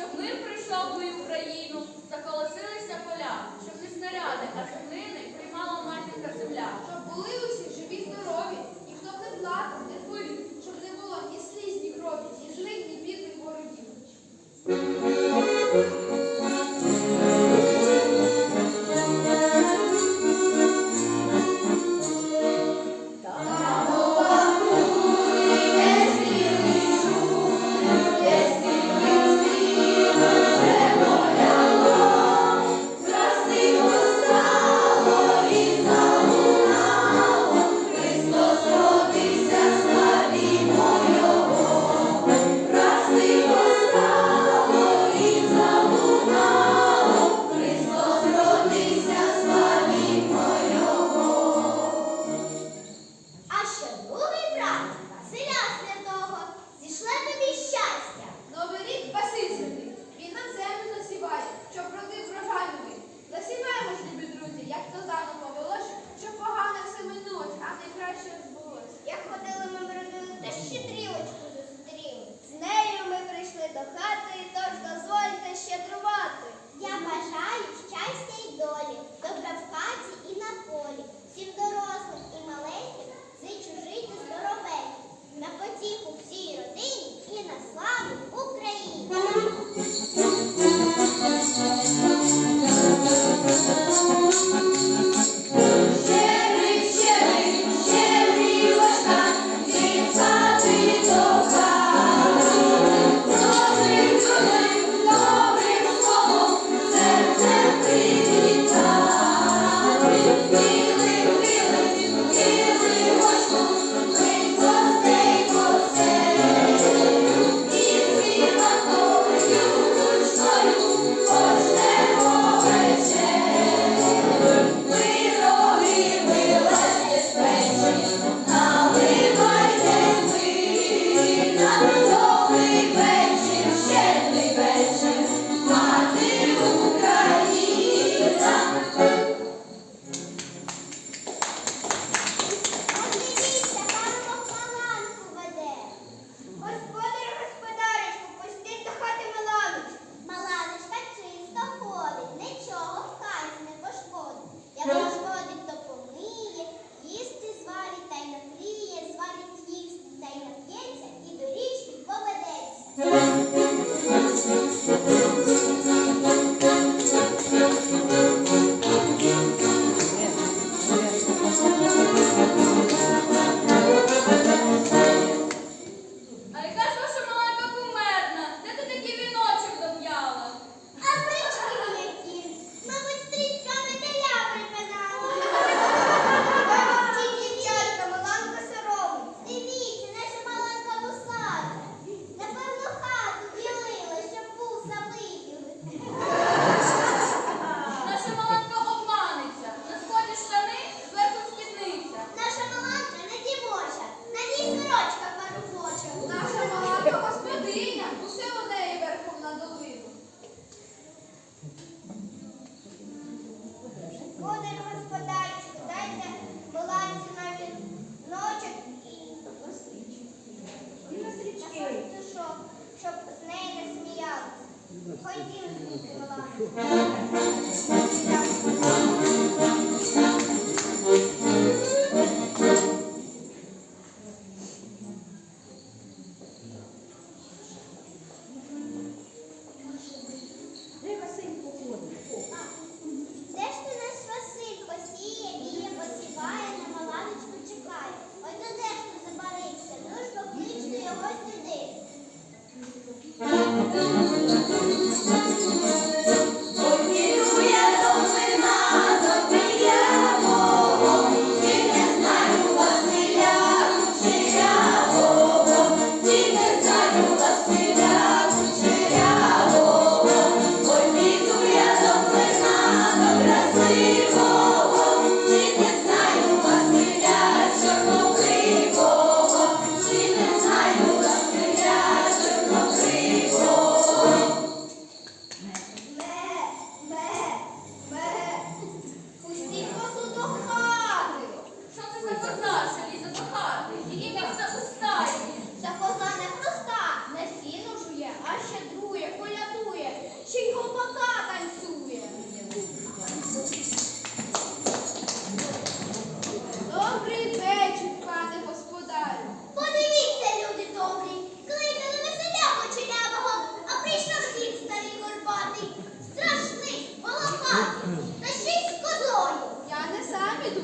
щоб мир прийшов мою Україну, заколосилися поля, щоб не снаряди, а землини приймала матінка земля, щоб були усі живі, здорові, ніхто б не плакав,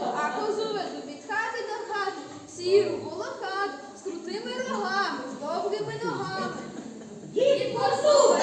Тобто, а козу веду від хати до хати, сіру волохату, з крутими рогами, з довгими ногами. І козу!